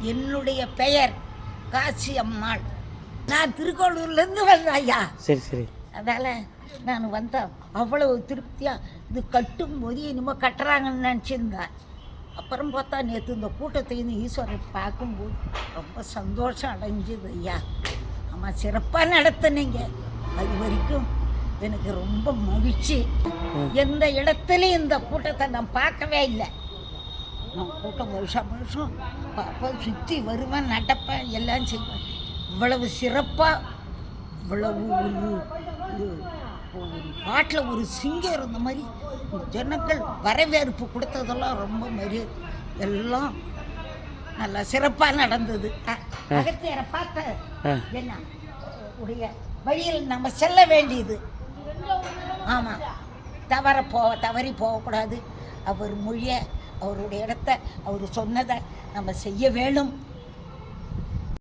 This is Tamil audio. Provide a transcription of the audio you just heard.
என்னுடைய பெயர் காசி அம்மாள் நான் திருக்கோளூர்லேருந்து வந்தேன் ஐயா. சரி சரி. அதால் நான் வந்தேன் அவ்வளவு திருப்தியாக இது கட்டும் போது இனிமேல் கட்டுறாங்கன்னு நினச்சிருந்தேன். அப்புறம் பார்த்தா நேற்று இந்த கூட்டத்தை இந்த ஈஸ்வரை பார்க்கும்போது ரொம்ப சந்தோஷம் அடைஞ்சது ஐயா. ஆமாம் சிறப்பாக நடத்துனீங்க. அது வரைக்கும் எனக்கு ரொம்ப மகிழ்ச்சி. எந்த இடத்துலையும் இந்த கூட்டத்தை நான் பார்க்கவே இல்லை. நான் கூட்டம் வருஷம் வருஷம் பார்ப்பேன் சுற்றி வருவேன் நடப்பேன் எல்லாம் செய்வேன் இவ்வளவு சிறப்பாக இவ்வளவு ஒரு ஒரு- பாட்டில் ஒரு சிங்கம் இருந்த மாதிரி இந்த ஜனங்கள் வரவேற்பு கொடுத்ததெல்லாம் ரொம்ப மாதிரி எல்லாம் நல்லா சிறப்பாக நடந்தது அகத்தியரை பார்த்த என்ன உடைய வழியில் நம்ம செல்ல வேண்டியது ஆமாம் தவற போ தவறி போகக்கூடாது அவர் மொழியை அவருடைய இடத்த அவர் சொன்னதை நம்ம செய்ய வேணும்